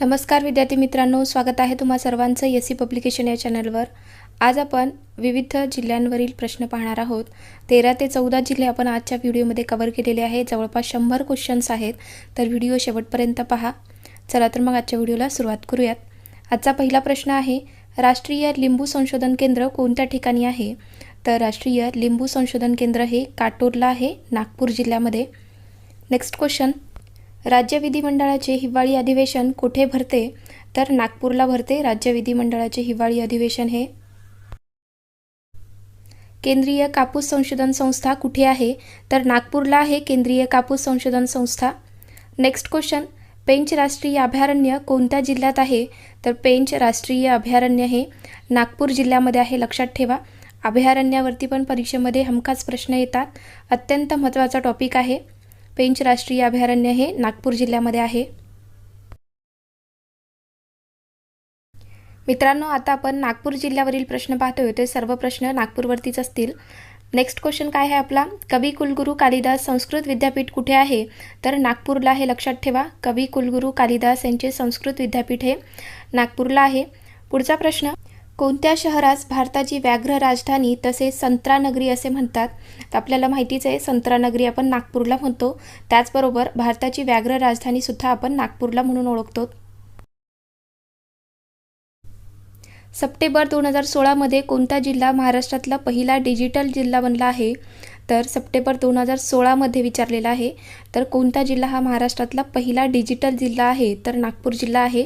नमस्कार विद्यार्थी मित्रांनो स्वागत आहे तुम्हा सर्वांचं एस सी पब्लिकेशन या चॅनलवर. आज आपण विविध जिल्ह्यांवरील प्रश्न पाहणार आहोत. तेरा ते चौदा जिल्हे आपण आजच्या व्हिडिओमध्ये कवर केलेले आहे जवळपास शंभर क्वेश्चन्स आहेत. तर व्हिडिओ शेवटपर्यंत पहा. चला तर मग आजच्या व्हिडिओला सुरुवात करूयात. आजचा पहिला प्रश्न आहे राष्ट्रीय लिंबू संशोधन केंद्र कोणत्या ठिकाणी आहे? तर राष्ट्रीय लिंबू संशोधन केंद्र हे काटोरला आहे नागपूर जिल्ह्यामध्ये. नेक्स्ट क्वेश्चन राज्य विधिमंडळाचे हिवाळी अधिवेशन कुठे भरते? तर नागपूरला भरते राज्य विधिमंडळाचे हिवाळी अधिवेशन हे. केंद्रीय कापूस संशोधन संस्था कुठे आहे? तर नागपूरला आहे केंद्रीय कापूस संशोधन संस्था. नेक्स्ट क्वेश्चन पेंच राष्ट्रीय अभयारण्य कोणत्या जिल्ह्यात आहे? तर पेंच राष्ट्रीय अभयारण्य हे नागपूर जिल्ह्यामध्ये आहे लक्षात ठेवा. अभयारण्यावरती पण परीक्षेमध्ये हमखास प्रश्न येतात. अत्यंत महत्त्वाचा टॉपिक आहे. पेंच राष्ट्रीय अभयारण्य हे नागपूर जिल्ह्यामध्ये आहे. मित्रांनो आता आपण नागपूर जिल्ह्यावरील प्रश्न पाहतोय. ते सर्व प्रश्न नागपूरवरतीच असतील. नेक्स्ट क्वेश्चन काय आहे आपला? कवी कुलगुरू कालिदास संस्कृत विद्यापीठ कुठे आहे? तर नागपूरला आहे लक्षात ठेवा. कवी कुलगुरू कालिदास यांचे संस्कृत विद्यापीठ हे नागपूरला आहे. पुढचा प्रश्न कोणत्या शहरास भारताची व्याघ्र राजधानी तसेच संत्रानगरी असे म्हणतात? तर आपल्याला माहितीच आहे संत्रानगरी आपण नागपूरला म्हणतो. त्याचबरोबर भारताची व्याघ्र राजधानीसुद्धा आपण नागपूरला म्हणून ओळखतो. सप्टेंबर दोन हजार सोळामध्ये कोणता जिल्हा महाराष्ट्रातला पहिला डिजिटल जिल्हा बनला आहे? तर सप्टेंबर दोन हजार सोळामध्ये विचारलेला आहे. तर कोणता जिल्हा हा महाराष्ट्रातला पहिला डिजिटल जिल्हा आहे? तर नागपूर जिल्हा आहे.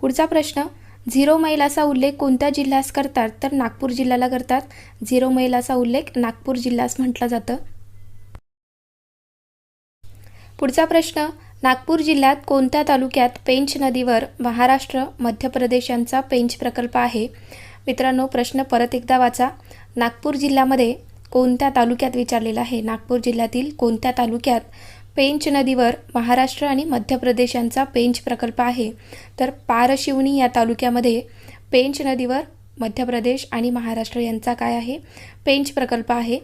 पुढचा प्रश्न झिरो मैल असा उल्लेख कोणत्या जिल्ह्यास करतात? तर नागपूर जिल्ह्याला करतात. झिरो मैल असा उल्लेख नागपूर जिल्ह्यास म्हटलं जातं. पुढचा प्रश्न नागपूर जिल्ह्यात कोणत्या तालुक्यात पेंच नदीवर महाराष्ट्र मध्य प्रदेश यांचा पेंच प्रकल्प आहे? मित्रांनो प्रश्न परत एकदा वाचा. नागपूर जिल्ह्यामध्ये कोणत्या तालुक्यात विचारलेला आहे? नागपूर जिल्ह्यातील कोणत्या तालुक्यात पेंच नदीवर महाराष्ट्र आणि मध्य प्रदेश यांचा पेंच प्रकल्प आहे. तर पारशिवनी या तालुक्यामध्ये पेंच नदीवर मध्य प्रदेश आणि महाराष्ट्र यांचा काय आहे? पेंच प्रकल्प आहे.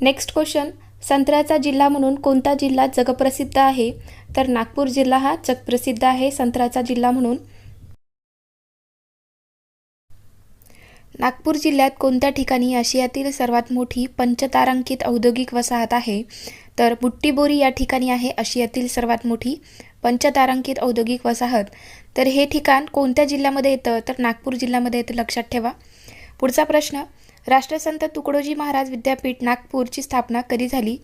नेक्स्ट क्वेश्चन संत्र्याचा जिल्हा म्हणून कोणता जिल्हा जगप्रसिद्ध आहे? तर नागपूर जिल्हा हा जगप्रसिद्ध आहे संत्र्याचा जिल्हा म्हणून. नागपूर जिल्ह्यात कोणत्या ठिकाणी आशियातील सर्वात मोठी पंचतारांकित औद्योगिक वसाहत आहे? तर बुट्टीबोरी या ठिकाणी आहे आशियातील सर्वात मोठी पंचतारांकित औद्योगिक वसाहत. तर हे ठिकाण कोणत्या जिल्ह्यामध्ये येतं? तर नागपूर जिल्ह्यामध्ये येतं लक्षात ठेवा. पुढचा प्रश्न राष्ट्रसंत तुकडोजी महाराज विद्यापीठ नागपूरची स्थापना कधी झाली?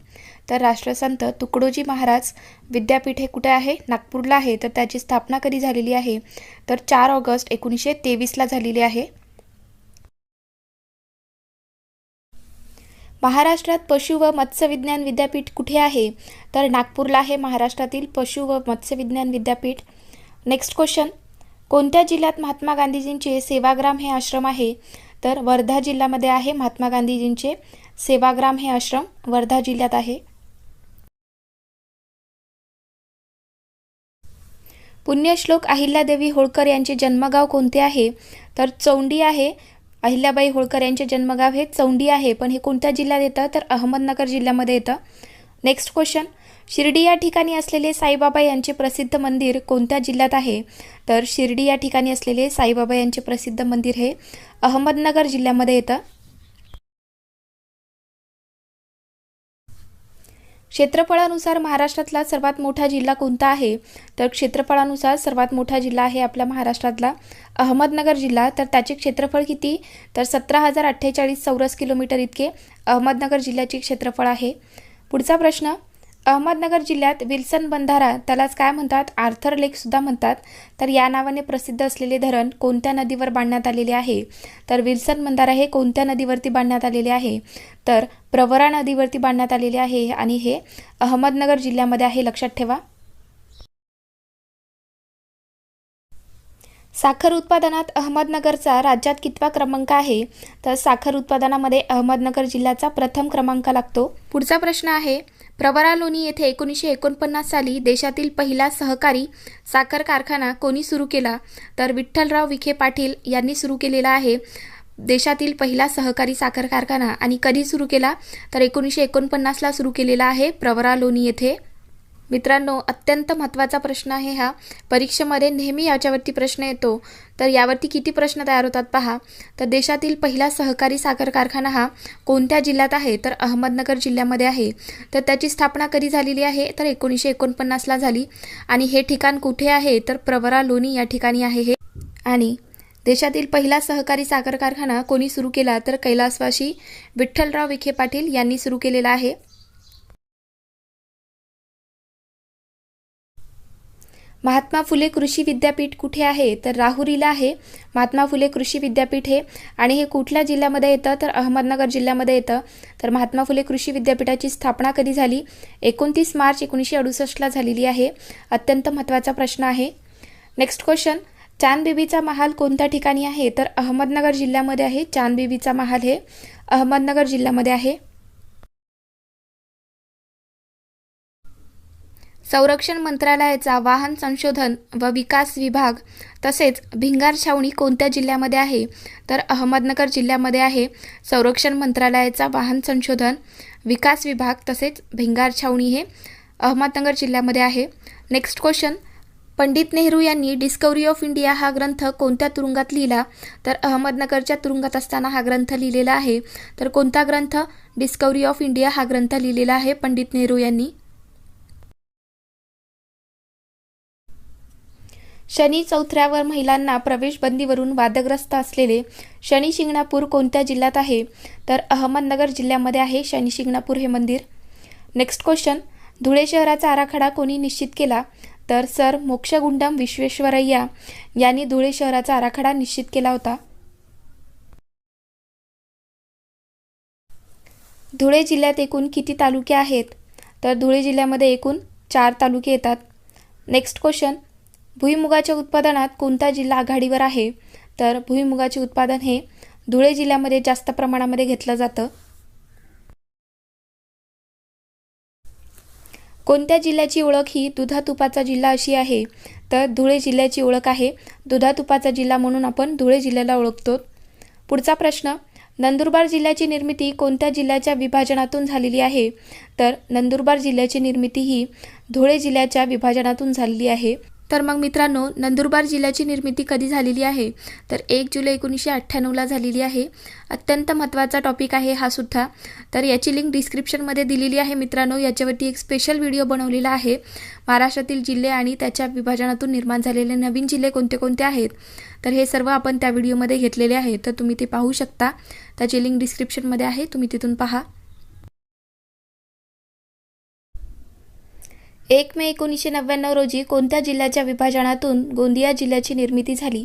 तर राष्ट्रसंत तुकडोजी महाराज विद्यापीठ हे कुठे आहे? नागपूरला आहे. तर त्याची स्थापना कधी झालेली आहे? तर चार ऑगस्ट एकोणीसशे तेवीसला झालेली आहे. महाराष्ट्रात पशु व मत्स्य विज्ञान विद्यापीठ कुठे आहे? तर नागपूरला आहे महाराष्ट्रातील पशु व मत्स्य विज्ञान विद्यापीठ. नेक्स्ट क्वेश्चन कोणत्या जिल्ह्यात महात्मा गांधीजींचे सेवाग्राम हे आश्रम आहे? तर वर्धा जिल्ह्यामध्ये आहे महात्मा गांधीजींचे सेवाग्राम हे आश्रम. वर्धा जिल्ह्यात आहे. पुण्यश्लोक अहिल्यादेवी होळकर यांचे जन्मगाव कोणते आहे? तर चौंडी आहे अहिल्याबाई होळकर यांचे जन्मगाव हे चौंडी आहे पण हे कोणत्या जिल्ह्यात येतं? तर अहमदनगर जिल्ह्यामध्ये येतं. नेक्स्ट क्वेश्चन शिर्डी या ठिकाणी असलेले साईबाबा यांचे प्रसिद्ध मंदिर कोणत्या जिल्ह्यात आहे? तर शिर्डी या ठिकाणी असलेले साईबाबा यांचे प्रसिद्ध मंदिर हे अहमदनगर जिल्ह्यामध्ये येतं. क्षेत्रफळानुसार महाराष्ट्रातला सर्वात मोठा जिल्हा कोणता आहे? तर क्षेत्रफळानुसार सर्वात मोठा जिल्हा आहे आपल्या महाराष्ट्रातला अहमदनगर जिल्हा. तर त्याचे क्षेत्रफळ किती? तर सतरा हजार अठ्ठेचाळीस चौरस किलोमीटर इतके अहमदनगर जिल्ह्याचे क्षेत्रफळ आहे. पुढचा प्रश्न अहमदनगर जिल्ह्यात विल्सन बंधारा त्यालाच काय म्हणतात? आर्थर लेकसुद्धा म्हणतात. तर या नावाने प्रसिद्ध असलेले धरण कोणत्या नदीवर बांधण्यात आलेले आहे? तर विल्सन बंधारा हे कोणत्या नदीवरती बांधण्यात आलेले आहे? तर प्रवरा नदीवरती बांधण्यात आलेले आहे आणि हे अहमदनगर जिल्ह्यामध्ये आहे लक्षात ठेवा. साखर उत्पादनात अहमदनगरचा राज्यात कितवा क्रमांक आहे? तर साखर उत्पादनामध्ये अहमदनगर जिल्ह्याचा प्रथम क्रमांक लागतो. पुढचा प्रश्न आहे प्रवरा लोणी येथे एकोणीसशे एकोणपन्नास साली देशातील पहिला सहकारी साखर कारखाना कोणी सुरू केला? तर विठ्ठलराव विखे पाटील यांनी सुरू केलेला आहे. देशातील पहिला सहकारी साखर कारखाना आणि कधी सुरू केला? तर एकोणीसशे एकोणपन्नासला सुरू केलेला आहे प्रवरा लोणी येथे. मित्रांनो अत्यंत महत्त्वाचा प्रश्न आहे हा. परीक्षेमध्ये नेहमी याच्यावरती प्रश्न येतो. तर यावरती किती प्रश्न तयार होतात पहा. तर देशातील पहिला सहकारी साखर कारखाना हा कोणत्या जिल्ह्यात आहे? तर अहमदनगर जिल्ह्यामध्ये आहे. तर त्याची स्थापना कधी झालेली आहे? तर एकोणीसशे एकोणपन्नासला झाली. आणि हे ठिकाण कुठे आहे? तर प्रवरा लोणी या ठिकाणी आहे हे. आणि देशातील पहिला सहकारी साखर कारखाना कोणी सुरू केला? तर कैलासवासी विठ्ठलराव विखे पाटील यांनी सुरू केलेला आहे. महात्मा फुले कृषी विद्यापीठ कुठे आहे? तर राहुरीला आहे. महात्मा फुले कृषी विद्यापीठ हे. आणि हे कुठल्या जिल्ह्यामध्ये येतं? तर अहमदनगर जिल्ह्यामध्ये येतं. तर महात्मा फुले कृषी विद्यापीठाची स्थापना कधी झाली? एकोणतीस मार्च एकोणीसशे अडुसष्टला झालेली आहे. अत्यंत महत्त्वाचा प्रश्न आहे. नेक्स्ट क्वेश्चन चांदबीबीचा महाल कोणत्या ठिकाणी आहे? तर अहमदनगर जिल्ह्यामध्ये आहे. चांदबिबीचा महाल हे अहमदनगर जिल्ह्यामध्ये आहे. संरक्षण मंत्रालयाचा वाहन संशोधन व विकास विभाग तसेच भिंगार छावणी कोणत्या जिल्ह्यामध्ये आहे? तर अहमदनगर जिल्ह्यामध्ये आहे. संरक्षण मंत्रालयाचा वाहन संशोधन विकास विभाग तसेच भिंगार छावणी हे अहमदनगर जिल्ह्यामध्ये आहे. नेक्स्ट क्वेश्चन पंडित नेहरू यांनी डिस्कवरी ऑफ इंडिया हा ग्रंथ कोणत्या तुरुंगात लिहिला? तर अहमदनगरच्या तुरुंगात असताना हा ग्रंथ लिहिलेला आहे. तर कोणता ग्रंथ? डिस्कवरी ऑफ इंडिया हा ग्रंथ लिहिलेला आहे पंडित नेहरू यांनी. शनी चौथऱ्यावर महिलांना प्रवेशबंदीवरून वादग्रस्त असलेले शनी शिंगणापूर कोणत्या जिल्ह्यात आहे? तर अहमदनगर जिल्ह्यामध्ये आहे शनी शिंगणापूर हे मंदिर. नेक्स्ट क्वेश्चन धुळे शहराचा आराखडा कोणी निश्चित केला? तर सर मोक्षगुंडम विश्वेश्वरय्या यांनी धुळे शहराचा आराखडा निश्चित केला होता. धुळे जिल्ह्यात एकूण किती तालुके आहेत? तर धुळे जिल्ह्यामध्ये एकूण चार तालुके येतात. नेक्स्ट क्वेश्चन भुईमुगाच्या उत्पादनात कोणता जिल्हा आघाडीवर आहे? तर भुईमुगाचे उत्पादन हे धुळे जिल्ह्यामध्ये जास्त प्रमाणामध्ये घेतलं जातं. कोणत्या जिल्ह्याची ओळख ही दुधातुपाचा जिल्हा अशी आहे? तर धुळे जिल्ह्याची ओळख आहे. दुधातुपाचा जिल्हा म्हणून आपण धुळे जिल्ह्याला ओळखतो. पुढचा प्रश्न नंदुरबार जिल्ह्याची निर्मिती कोणत्या जिल्ह्याच्या विभाजनातून झालेली आहे? तर नंदुरबार जिल्ह्याची निर्मिती ही धुळे जिल्ह्याच्या विभाजनातून झालेली आहे. तर मग मित्रांनो नंदुरबार जिल्ह्याची निर्मिती कधी झालेली आहे? तर एक जुलै एकोणीसशे अठ्ठ्याण्णवला झालेली आहे. अत्यंत महत्त्वाचा टॉपिक आहे हा सुद्धा. तर याची लिंक डिस्क्रिप्शनमध्ये दिलेली आहे मित्रांनो. याच्यावरती एक स्पेशल व्हिडिओ बनवलेला आहे. महाराष्ट्रातील जिल्हे आणि त्याच्या विभाजनातून निर्माण झालेले नवीन जिल्हे कोणते कोणते आहेत? तर हे सर्व आपण त्या व्हिडिओमध्ये घेतलेले आहे. तर तुम्ही ते पाहू शकता. त्याची लिंक डिस्क्रिप्शनमध्ये आहे. तुम्ही तिथून पहा. एक मे एकोणीसशे नव्याण्णव रोजी कोणत्या जिल्ह्याच्या विभाजनातून गोंदिया जिल्ह्याची निर्मिती झाली?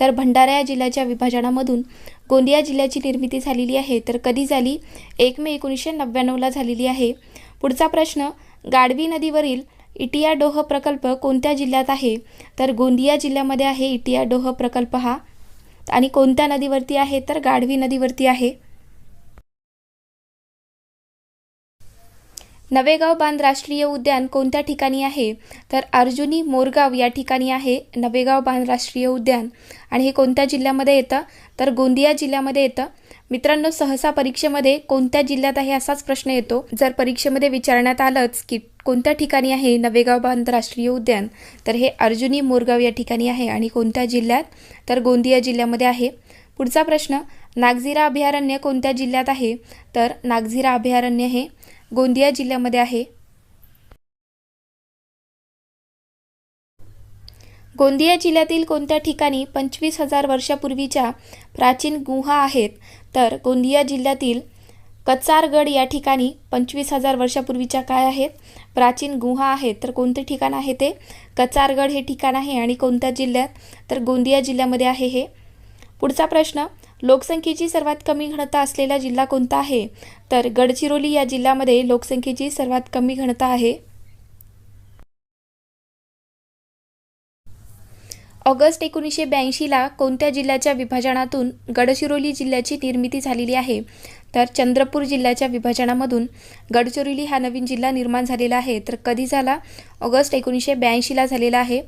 तर भंडारा या जिल्ह्याच्या विभाजनामधून गोंदिया जिल्ह्याची निर्मिती झालेली आहे. तर कधी झाली? एक मे एकोणीसशे नव्याण्णवला झालेली आहे. पुढचा प्रश्न गाडवी नदीवरील इटिया डोह प्रकल्प कोणत्या जिल्ह्यात आहे? तर गोंदिया जिल्ह्यामध्ये आहे इटिया डोह प्रकल्प हा. आणि कोणत्या नदीवरती आहे? तर गाढवी नदीवरती आहे. नवेगाव बांध राष्ट्रीय उद्यान कोणत्या ठिकाणी आहे? तर अर्जुनी मोरगाव या ठिकाणी आहे नवेगाव बांध राष्ट्रीय उद्यान. आणि हे कोणत्या जिल्ह्यामध्ये येतं? तर गोंदिया जिल्ह्यामध्ये येतं. मित्रांनो सहसा परीक्षेमध्ये कोणत्या जिल्ह्यात आहे असाच प्रश्न येतो. जर परीक्षेमध्ये विचारण्यात आलंच की कोणत्या ठिकाणी आहे नवेगाव बांध राष्ट्रीय उद्यान तर हे अर्जुनी मोरगाव या ठिकाणी आहे. आणि कोणत्या जिल्ह्यात? तर गोंदिया जिल्ह्यामध्ये आहे. पुढचा प्रश्न नागझिरा अभयारण्य कोणत्या जिल्ह्यात आहे? तर नागझिरा अभयारण्य हे गोंदिया जिल्ह्यामध्ये आहे. गोंदिया जिल्ह्यातील कोणत्या ठिकाणी पंचवीस हजार वर्षापूर्वीच्या प्राचीन गुहा आहेत? तर गोंदिया जिल्ह्यातील कचारगड या ठिकाणी पंचवीस हजार वर्षापूर्वीच्या काय आहेत? प्राचीन गुहा आहेत. तर कोणते ठिकाण आहे ते? कचारगड हे ठिकाण आहे. आणि कोणत्या जिल्ह्यात? तर गोंदिया जिल्ह्यामध्ये आहे हे. पुढचा प्रश्न लोकसंख्येची सर्वात कमी घनता असलेला जिल्हा कोणता आहे? तर गडचिरोली या जिल्ह्यामध्ये लोकसंख्येची सर्वात कमी घनता आहे. ऑगस्ट एकोणीसशे ब्याऐंशीला कोणत्या जिल्ह्याच्या विभाजनातून गडचिरोली जिल्ह्याची निर्मिती झालेली आहे? तर चंद्रपूर जिल्ह्याच्या विभाजनामधून गडचिरोली हा नवीन जिल्हा निर्माण झालेला आहे. तर कधी झाला? ऑगस्ट एकोणीसशे ब्याऐंशीला झालेला आहे.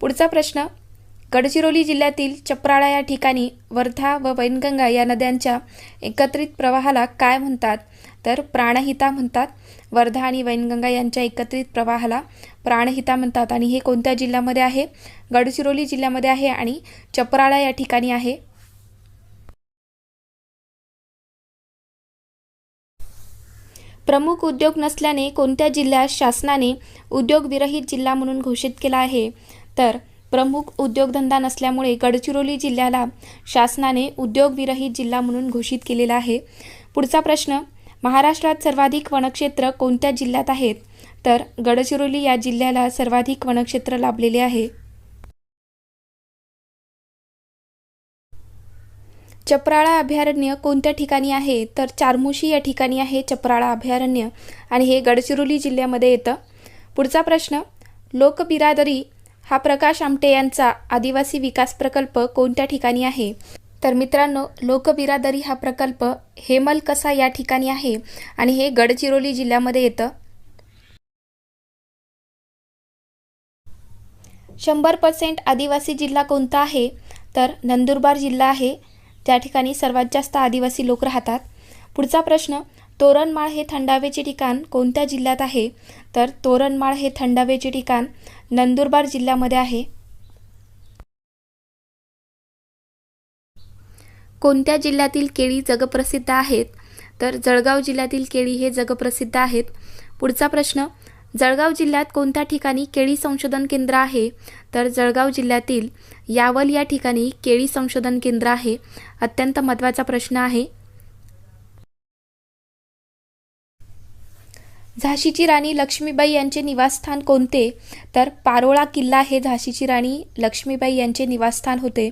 पुढचा प्रश्न गडचिरोली जिल्ह्यातील चप्राळा या ठिकाणी वर्धा व वैनगंगा या नद्यांच्या एकत्रित प्रवाहाला काय म्हणतात? तर प्राणहिता म्हणतात. वर्धा आणि वैनगंगा यांच्या एकत्रित प्रवाहाला प्राणहिता म्हणतात. आणि हे कोणत्या जिल्ह्यामध्ये आहे? गडचिरोली जिल्ह्यामध्ये आहे आणि चपराळा या ठिकाणी आहे. प्रमुख उद्योग नसल्याने कोणत्या जिल्ह्यात शासनाने उद्योगविरहित जिल्हा म्हणून घोषित केला आहे? तर प्रमुख उद्योगधंदा नसल्यामुळे गडचिरोली जिल्ह्याला शासनाने उद्योगविरहित जिल्हा म्हणून घोषित केलेला आहे. पुढचा प्रश्न महाराष्ट्रात सर्वाधिक वनक्षेत्र कोणत्या जिल्ह्यात आहेत? तर गडचिरोली या जिल्ह्याला सर्वाधिक वनक्षेत्र लाभलेले आहे. चपराळा अभयारण्य कोणत्या ठिकाणी आहे? तर चारमुशी या ठिकाणी आहे चपराळा अभयारण्य. आणि हे गडचिरोली जिल्ह्यामध्ये येतं. पुढचा प्रश्न लोकबिरादरी हा प्रकाश आमटे यांचा आदिवासी विकास प्रकल्प कोणत्या ठिकाणी आहे? तर मित्रांनो लोकबिरादरी हा प्रकल्प हेमलकसा या ठिकाणी आहे आणि हे गडचिरोली जिल्ह्यामध्ये येतं? शंभर पर्सेंट आदिवासी जिल्हा कोणता आहे? तर नंदुरबार जिल्हा आहे. त्या ठिकाणी सर्वात जास्त आदिवासी लोक राहतात. पुढचा प्रश्न तोरणमाळ हे थंडावेचे ठिकाण कोणत्या जिल्ह्यात आहे? तर तोरणमाळ हे थंडावेचे ठिकाण नंदुरबार जिल्ह्यामध्ये आहे. कोणत्या जिल्ह्यातील केळी जगप्रसिद्ध आहेत? तर जळगाव जिल्ह्यातील केळी हे जगप्रसिद्ध आहेत. पुढचा प्रश्न जळगाव जिल्ह्यात कोणत्या ठिकाणी केळी संशोधन केंद्र आहे? तर जळगाव जिल्ह्यातील यावल या ठिकाणी केळी संशोधन केंद्र आहे. अत्यंत महत्त्वाचा प्रश्न आहे. झाशीची राणी लक्ष्मीबाई यांचे निवासस्थान कोणते? तर पारोळा किल्ला हे झाशीची राणी लक्ष्मीबाई यांचे निवासस्थान होते.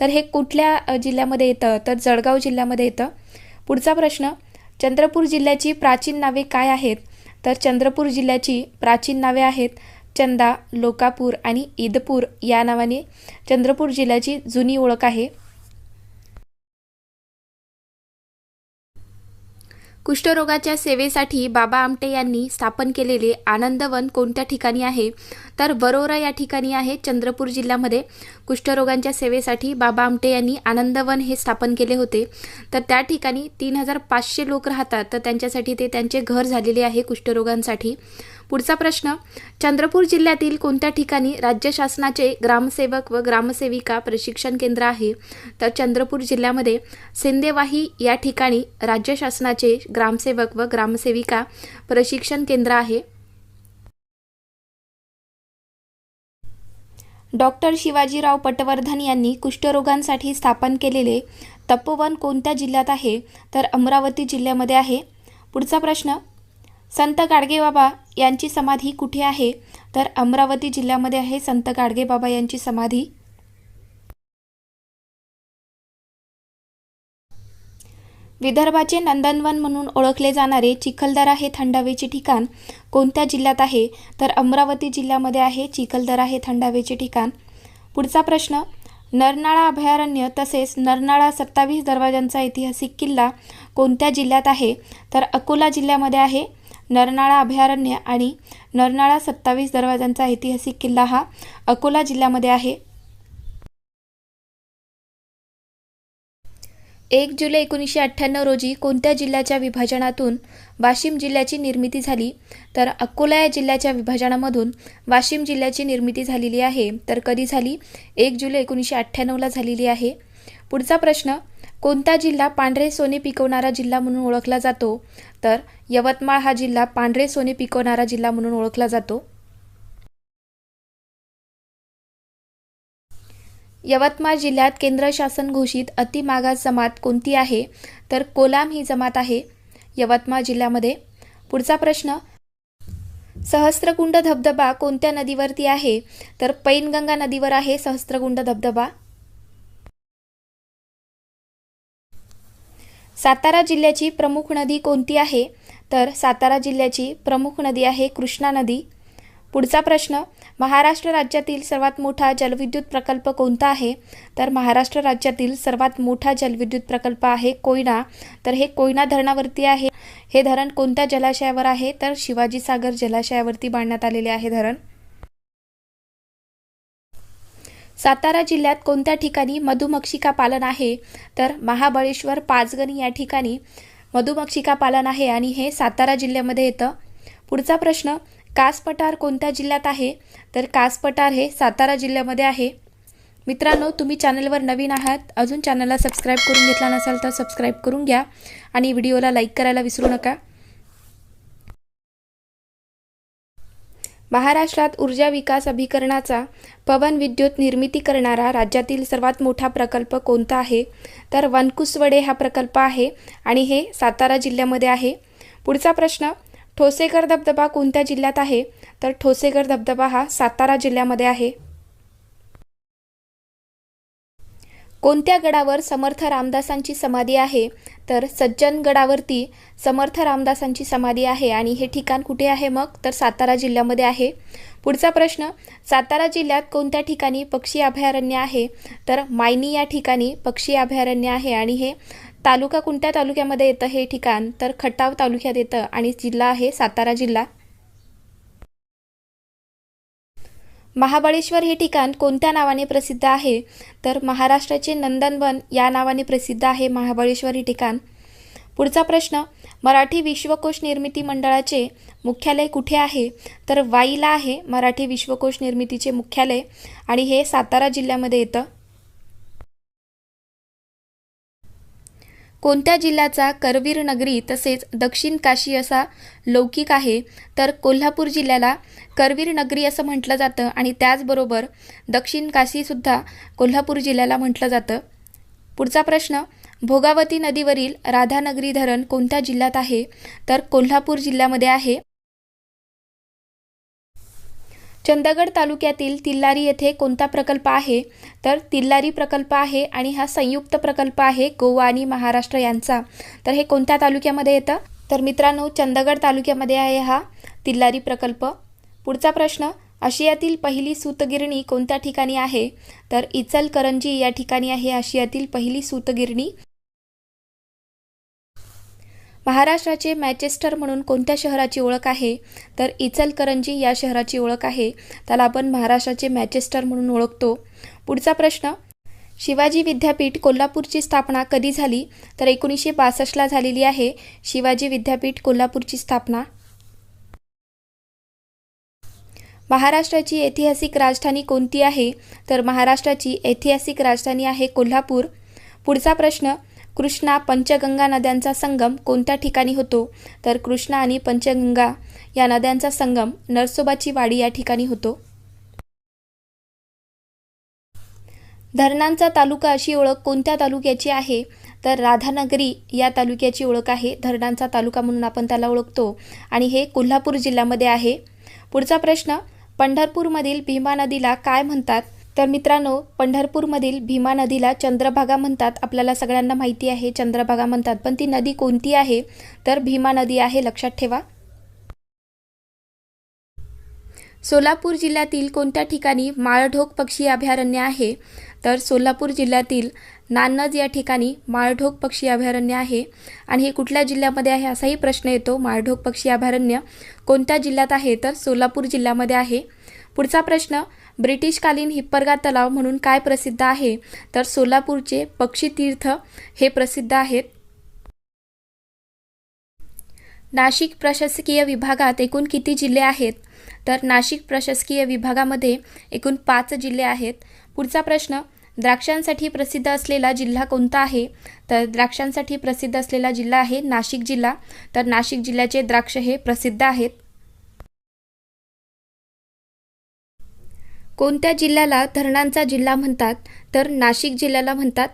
तर हे कुठल्या जिल्ह्यामध्ये येतं? तर जळगाव जिल्ह्यामध्ये येतं. पुढचा प्रश्न चंद्रपूर जिल्ह्याची प्राचीन नावे काय आहेत? तर चंद्रपूर जिल्ह्याची प्राचीन नावे आहेत चंदा लोकापूर आणि ईदपूर या नावाने चंद्रपूर जिल्ह्याची जुनी ओळख आहे. कुष्ठरोगाच्या सेवेसाठी बाबा आमटे यांनी स्थापन केलेले आनंदवन कोणत्या ठिकाणी आहे? तर वरोरा या ठिकाणी आहे. चंद्रपूर जिल्ह्यामध्ये कुष्ठरोगांच्या सेवेसाठी बाबा आमटे यांनी आनंदवन हे स्थापन केले होते. तर त्या ठिकाणी तीन हजार पाचशे लोक राहतात. तर त्यांच्यासाठी ते त्यांचे घर झालेले आहे कुष्ठरोगांसाठी. पुढचा प्रश्न चंद्रपूर जिल्ह्यातील कोणत्या ठिकाणी राज्य शासनाचे ग्रामसेवक व ग्रामसेविका प्रशिक्षण केंद्र आहे? तर चंद्रपूर जिल्ह्यामध्ये सिंदेवाही या ठिकाणी राज्य शासनाचे ग्रामसेवक व ग्रामसेविका प्रशिक्षण केंद्र आहे. डॉक्टर शिवाजीराव पटवर्धन यांनी कुष्ठरोगांसाठी स्थापन केलेले तपोवन कोणत्या जिल्ह्यात आहे? तर अमरावती जिल्ह्यामध्ये आहे. पुढचा प्रश्न संत गाडगेबाबा यांची समाधी कुठे आहे? तर अमरावती जिल्ह्यामध्ये आहे. संत गाडगेबाबा यांची समाधी विदर्भाचे नंदनवन म्हणून ओळखले जाणारे चिखलदरा हे थंडावेचे ठिकाण कोणत्या जिल्ह्यात आहे? तर अमरावती जिल्ह्यामध्ये आहे चिखलदरा हे थंडावेचे ठिकाण. पुढचा प्रश्न नरनाळा अभयारण्य तसेच नरनाळा सत्तावीस दरवाजांचा ऐतिहासिक किल्ला कोणत्या जिल्ह्यात आहे? तर अकोला जिल्ह्यामध्ये आहे नरनाळा अभयारण्य आणि नरनाळा सत्तावीस दरवाजांचा ऐतिहासिक किल्ला हा अकोला जिल्ह्यामध्ये आहे. एक जुलै एकोणीसशे अठ्ठ्याण्णव रोजी कोणत्या जिल्ह्याच्या विभाजनातून वाशिम जिल्ह्याची निर्मिती झाली? तर अकोला या जिल्ह्याच्या विभाजनामधून वाशिम जिल्ह्याची निर्मिती झालेली आहे. तर कधी झाली? एक जुलै एकोणीसशे अठ्ठ्याण्णवला झालेली आहे. पुढचा प्रश्न कोणता जिल्हा पांढरे सोने पिकवणारा जिल्हा म्हणून ओळखला जातो? तर यवतमाळ हा जिल्हा पांढरे सोने पिकवणारा जिल्हा म्हणून ओळखला जातो. यवतमाळ जिल्ह्यात केंद्र शासन घोषित अतिमागास जमात कोणती आहे? तर कोलाम ही जमात आहे. यवतमाळ जिल्ह्यामध्ये. पुढचा प्रश्न. सहस्त्रकुंड धबधबा कोणत्या नदीवरती आहे? तर पैनगंगा नदीवर आहे सहस्त्रकुंड धबधबा. सातारा जिल्ह्याची प्रमुख नदी कोणती आहे? तर सातारा जिल्ह्याची प्रमुख नदी आहे कृष्णा नदी. पुढचा प्रश्न महाराष्ट्र राज्यातील सर्वात मोठा जलविद्युत प्रकल्प कोणता आहे? तर महाराष्ट्र राज्यातील सर्वात मोठा जलविद्युत प्रकल्प आहे कोयना. तर हे कोयना धरणावरती आहे. हे धरण कोणत्या जलाशयावर आहे? तर शिवाजी सागर जलाशयावरती बांधण्यात आलेले आहे धरण. सातारा जिल्ह्यात कोणत्या ठिकाणी मधुमक्षिका पालन आहे? तर महाबळेश्वर पाचगणी या ठिकाणी मधुमक्षिका पालन आहे आणि हे सातारा जिल्ह्यामध्ये येतं. पुढचा प्रश्न कास पठार कोणत्या जिल्ह्यात आहे? तर कास पठार हे सातारा जिल्ह्यामध्ये आहे. मित्रांनो तुम्ही चॅनलवर नवीन आहात अजून चॅनलला सबस्क्राईब करून घेतला नसाल तर सबस्क्राईब करून घ्या आणि व्हिडिओला लाईक करायला विसरू नका. महाराष्ट्रात ऊर्जा विकास अभिकरणाचा पवन विद्युत निर्मिती करणारा राज्यातील सर्वात मोठा प्रकल्प कोणता आहे? तर वनकुसवडे हा प्रकल्प आहे आणि हे सातारा जिल्ह्यामध्ये आहे. पुढचा प्रश्न ठोसेकर धबधबा कोणत्या जिल्ह्यात आहे? तर ठोसेकर धबधबा हा सातारा जिल्ह्यामध्ये आहे. कोणत्या गडावर समर्थ रामदासांची समाधी आहे? तर सज्जन गडावरती समर्थ रामदासांची समाधी आहे. आणि हे ठिकाण कुठे आहे मग? तर सातारा जिल्ह्यामध्ये आहे. पुढचा प्रश्न सातारा जिल्ह्यात कोणत्या ठिकाणी पक्षी अभयारण्य आहे? तर मायनी या ठिकाणी पक्षी अभयारण्य आहे. आणि हे तालुका कोणत्या तालुक्यामध्ये येतं हे ठिकाण? तर खटाव तालुक्यात येतं आणि जिल्हा आहे सातारा जिल्हा. महाबळेश्वर हे ठिकाण कोणत्या नावाने प्रसिद्ध आहे? तर महाराष्ट्राचे नंदनवन या नावाने प्रसिद्ध आहे महाबळेश्वर हे ठिकाण. पुढचा प्रश्न मराठी विश्वकोश निर्मिती मंडळाचे मुख्यालय कुठे आहे? तर वाईला आहे मराठी विश्वकोश निर्मितीचे मुख्यालय आणि हे सातारा जिल्ह्यामध्ये येतं. कोणत्या जिल्ह्याचा करवीर नगरी तसेच दक्षिण काशी असा लौकिक आहे तर कोल्हापूर जिल्ह्याला करवीर नगरी असं म्हटलं जातं आणि त्याचबरोबर दक्षिण काशीसुद्धा कोल्हापूर जिल्ह्याला म्हटलं जातं. पुढचा प्रश्न भोगावती नदीवरील राधानगरी धरण कोणत्या जिल्ह्यात आहे तर कोल्हापूर जिल्ह्यामध्ये आहे. चंदगड तालुक्यातील तिल्लारी येथे कोणता प्रकल्प आहे? तर तिल्लारी प्रकल्प आहे आणि हा संयुक्त प्रकल्प आहे गोवा आणि महाराष्ट्र यांचा. तर हे कोणत्या तालुक्यामध्ये येतं? तर मित्रांनो चंदगड तालुक्यामध्ये आहे हा तिल्लारी प्रकल्प. पुढचा प्रश्न आशियातील पहिली सूतगिरणी कोणत्या ठिकाणी आहे? तर इचलकरंजी या ठिकाणी आहे आशियातील पहिली सूतगिरणी. महाराष्ट्राचे मॅचेस्टर म्हणून कोणत्या शहराची ओळख आहे? तर इचलकरंजी या शहराची ओळख आहे. त्याला आपण महाराष्ट्राचे मॅचेस्टर म्हणून ओळखतो. पुढचा प्रश्न. शिवाजी विद्यापीठ कोल्हापूरची स्थापना कधी झाली? तर एकोणीसशे बासष्टला झालेली आहे. शिवाजी विद्यापीठ कोल्हापूरची स्थापना. महाराष्ट्राची ऐतिहासिक राजधानी कोणती आहे? तर महाराष्ट्राची ऐतिहासिक राजधानी आहे कोल्हापूर. पुढचा प्रश्न. कृष्णा पंचगंगा नद्यांचा संगम कोणत्या ठिकाणी होतो? तर कृष्णा आणि पंचगंगा या नद्यांचा संगम नरसोबाची वाडी या ठिकाणी होतो. धरणांचा तालुका अशी ओळख कोणत्या तालुक्याची आहे? तर राधानगरी या तालुक्याची ओळख आहे. धरणांचा तालुका म्हणून आपण त्याला ओळखतो. आणि हे कोल्हापूर जिल्ह्यामध्ये आहे. पुढचा प्रश्न पंढरपूरमधील भीमा नदीला काय म्हणतात? तर मित्रांनो पंढरपूरमधील भीमा नदीला चंद्रभागा म्हणतात. आपल्याला सगळ्यांना माहिती आहे चंद्रभागा म्हणतात. पण ती नदी कोणती आहे? तर भीमा नदी आहे लक्षात ठेवा. सोलापूर जिल्ह्यातील कोणत्या ठिकाणी माळढोक पक्षी अभयारण्य आहे? तर सोलापूर जिल्ह्यातील नान्नज या ठिकाणी माळढोक पक्षी अभयारण्य आहे. आणि हे कुठल्या जिल्ह्यामध्ये आहे असाही प्रश्न येतो. माळढोक पक्षी अभयारण्य कोणत्या जिल्ह्यात आहे? तर सोलापूर जिल्ह्यामध्ये आहे. पुढचा प्रश्न ब्रिटिशकालीन हिप्परगा तलाव म्हणून काय प्रसिद्ध आहे? तर सोलापूरचे पक्षीतीर्थ हे प्रसिद्ध आहेत. नाशिक प्रशासकीय विभागात एकूण किती जिल्हे आहेत? तर नाशिक प्रशासकीय विभागामध्ये एकूण पाच जिल्हे आहेत. पुढचा प्रश्न द्राक्षांसाठी प्रसिद्ध असलेला जिल्हा कोणता आहे? तर द्राक्षांसाठी प्रसिद्ध असलेला जिल्हा आहे नाशिक जिल्हा. तर नाशिक जिल्ह्याचे द्राक्ष हे प्रसिद्ध आहेत. कोणत्या जिल्ह्याला धरणांचा जिल्हा म्हणतात? तर नाशिक जिल्ह्याला म्हणतात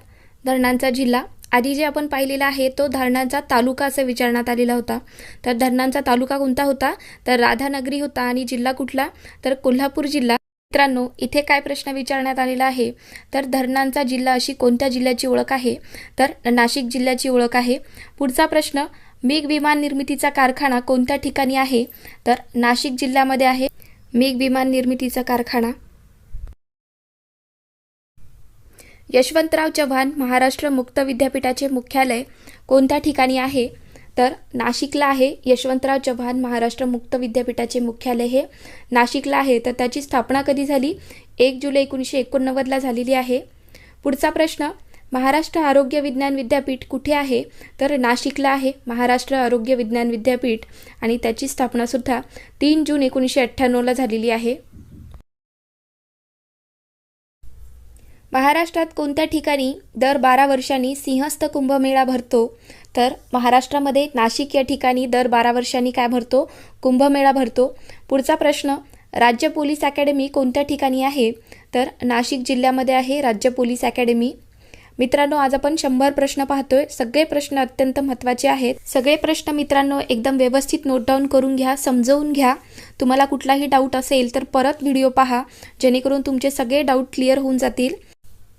धरणांचा जिल्हा. आधी जे आपण पाहिलेला आहे तो धरणांचा तालुका असं विचारण्यात आलेला होता. तर धरणांचा तालुका कोणता होता? तर राधानगरी होता आणि जिल्हा कुठला? तर कोल्हापूर जिल्हा. मित्रांनो इथे काय प्रश्न विचारण्यात आलेला आहे? तर धरणांचा जिल्हा अशी कोणत्या जिल्ह्याची ओळख आहे? तर नाशिक जिल्ह्याची ओळख आहे. पुढचा प्रश्न मिग विमान निर्मितीचा कारखाना कोणत्या ठिकाणी आहे? तर नाशिक जिल्ह्यामध्ये आहे. मिग विमान निर्मितीचा कारखाना. यशवंतराव चव्हाण महाराष्ट्र मुक्त विद्यापीठाचे मुख्यालय कोणत्या ठिकाणी आहे? तर नाशिकला आहे यशवंतराव चव्हाण महाराष्ट्र मुक्त विद्यापीठाचे मुख्यालय हे. नाशिकला आहे तर त्याची स्थापना कधी झाली? एक जुलै एकोणीसशे एकोणनव्वदला झालेली आहे. पुढचा प्रश्न महाराष्ट्र आरोग्य विज्ञान विद्यापीठ कुठे आहे? तर नाशिकला आहे महाराष्ट्र आरोग्य विज्ञान विद्यापीठ. आणि त्याची स्थापनासुद्धा तीन जून एकोणीसशे अठ्ठ्याण्णवला झालेली आहे. महाराष्ट्रात कोणत्या ठिकाणी दर बारा वर्षांनी सिंहस्थ कुंभमेळा भरतो? तर महाराष्ट्रामध्ये नाशिक या ठिकाणी दर बारा वर्षांनी काय भरतो? कुंभमेळा भरतो. पुढचा प्रश्न राज्य पोलीस अकॅडमी कोणत्या ठिकाणी आहे? तर नाशिक जिल्ह्यामध्ये आहे राज्य पोलीस अकॅडमी. मित्रांनो आज आपण शंभर प्रश्न पाहतोय. सगळे प्रश्न अत्यंत महत्त्वाचे आहेत. सगळे प्रश्न मित्रांनो एकदम व्यवस्थित नोट डाऊन करून घ्या समजवून घ्या. तुम्हाला कुठलाही डाऊट असेल तर परत व्हिडिओ पहा. जेणेकरून तुमचे सगळे डाऊट क्लिअर होऊन जातील.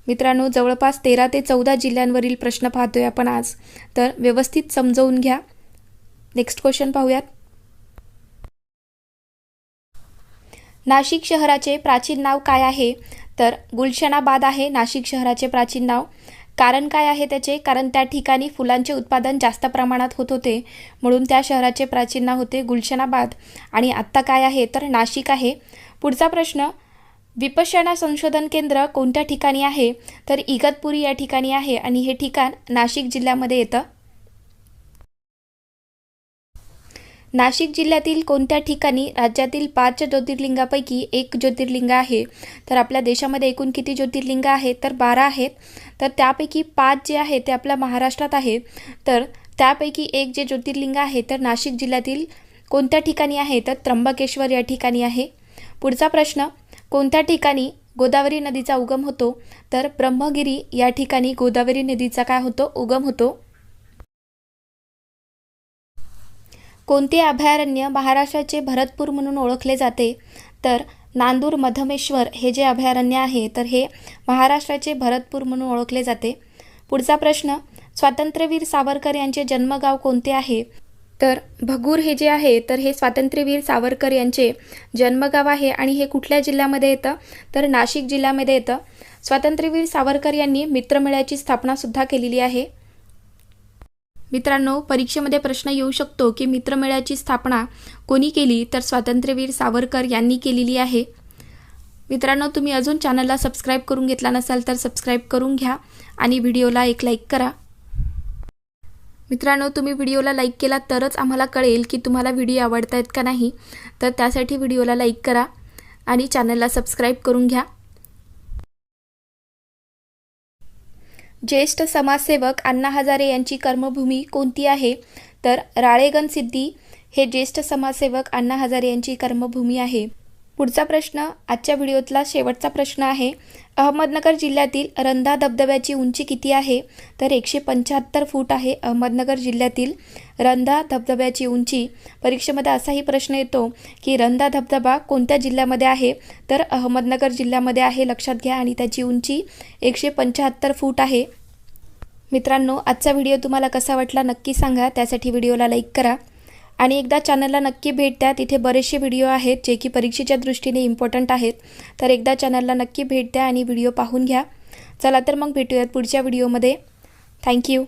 मित्रांनो जवळपास तेरा ते चौदा जिल्ह्यांवरील प्रश्न पाहतोय आपण आज. तर व्यवस्थित समजवून घ्या. नेक्स्ट क्वेश्चन पाहूयात. नाशिक शहराचे प्राचीन नाव काय आहे? तर गुलशनाबाद आहे नाशिक शहराचे प्राचीन नाव. कारण काय आहे त्याचे? कारण त्या ठिकाणी फुलांचे उत्पादन जास्त प्रमाणात होत होते. म्हणून त्या शहराचे प्राचीन नाव होते गुलशनाबाद. आणि आत्ता काय आहे? तर नाशिक आहे. पुढचा प्रश्न विपश्यना संशोधन केंद्र कोणत्या ठिकाणी आहे? तर इगतपुरी या ठिकाणी आहे आणि हे ठिकाण नाशिक जिल्ह्यामध्ये येतं. नाशिक जिल्ह्यातील कोणत्या ठिकाणी राज्यातील पाच ज्योतिर्लिंगापैकी एक ज्योतिर्लिंग आहे? तर आपल्या देशामध्ये एकूण किती ज्योतिर्लिंग आहेत? तर बारा आहेत. तर त्यापैकी पाच जे आहे ते आपल्या महाराष्ट्रात आहे. तर त्यापैकी एक जे ज्योतिर्लिंग आहे तर नाशिक जिल्ह्यातील कोणत्या ठिकाणी आहे? तर त्र्यंबकेश्वर या ठिकाणी आहे. पुढचा प्रश्न कोणत्या ठिकाणी गोदावरी नदीचा उगम होतो? तर ब्रह्मगिरी या ठिकाणी गोदावरी नदीचा काय होतो? उगम होतो. कोणते अभयारण्य महाराष्ट्राचे भरतपूर म्हणून ओळखले जाते? तर नांदूर मधमेश्वर हे जे अभयारण्य आहे तर हे महाराष्ट्राचे भरतपूर म्हणून ओळखले जाते. पुढचा प्रश्न स्वातंत्र्यवीर सावरकर यांचे जन्मगाव कोणते आहे? तर भगूर हे जे आहे तर हे स्वातंत्र्यवीर सावरकर यांचे जन्मगाव आहे आणि हे कुठल्या जिल्ह्यामध्ये येतं? तर नाशिक जिल्ह्यामध्ये येतं. स्वातंत्र्यवीर सावरकर यांनी मित्रमेळ्याची स्थापनासुद्धा केलेली आहे. मित्रांनो परीक्षेमध्ये प्रश्न येऊ शकतो की मित्रमेळ्याची स्थापना कोणी केली? तर स्वातंत्र्यवीर सावरकर यांनी केलेली आहे. मित्रांनो तुम्ही अजून चॅनलला सबस्क्राईब करून घेतला नसाल तर सबस्क्राईब करून घ्या आणि व्हिडिओला एक लाईक करा. मित्रांनो तुम्ही व्हिडिओला लाईक केला तरच आम्हाला कळेल की तुम्हाला व्हिडिओ आवडत आहेत का नाही. तर त्यासाठी व्हिडिओला लाईक करा आणि चॅनलला सबस्क्राईब करून घ्या. ज्येष्ठ समाजसेवक अण्णा हजारे यांची कर्मभूमी कोणती आहे? तर राळेगण सिद्धी हे ज्येष्ठ समाजसेवक अण्णा हजारे यांची कर्मभूमी आहे. पुढचा प्रश्न आजच्या व्हिडिओतला शेवटचा प्रश्न आहे. अहमदनगर जिल्ह्यातील रंधा धबधब्याची उंची किती आहे? तर एकशे पंच्याहत्तर फूट आहे अहमदनगर जिल्ह्यातील रंधा धबधब्याची उंची. परीक्षेमध्ये असाही प्रश्न येतो की रंधा धबधबा कोणत्या जिल्ह्यामध्ये आहे? तर अहमदनगर जिल्ह्यामध्ये आहे लक्षात घ्या. आणि त्याची उंची एकशे पंच्याहत्तर फूट आहे. मित्रांनो आजचा व्हिडिओ तुम्हाला कसा वाटला नक्की सांगा. त्यासाठी व्हिडिओला लाईक करा. आणि एकदा चॅनलला नक्की भेट द्या. तिथे बरेचसे व्हिडिओ आहेत जे की परीक्षेच्या दृष्टीने इम्पॉर्टंट आहेत. तर एकदा चॅनलला नक्की भेट द्या आणि व्हिडिओ पाहून घ्या. चला तर मग भेटूयात पुढच्या व्हिडिओमध्ये. थँक्यू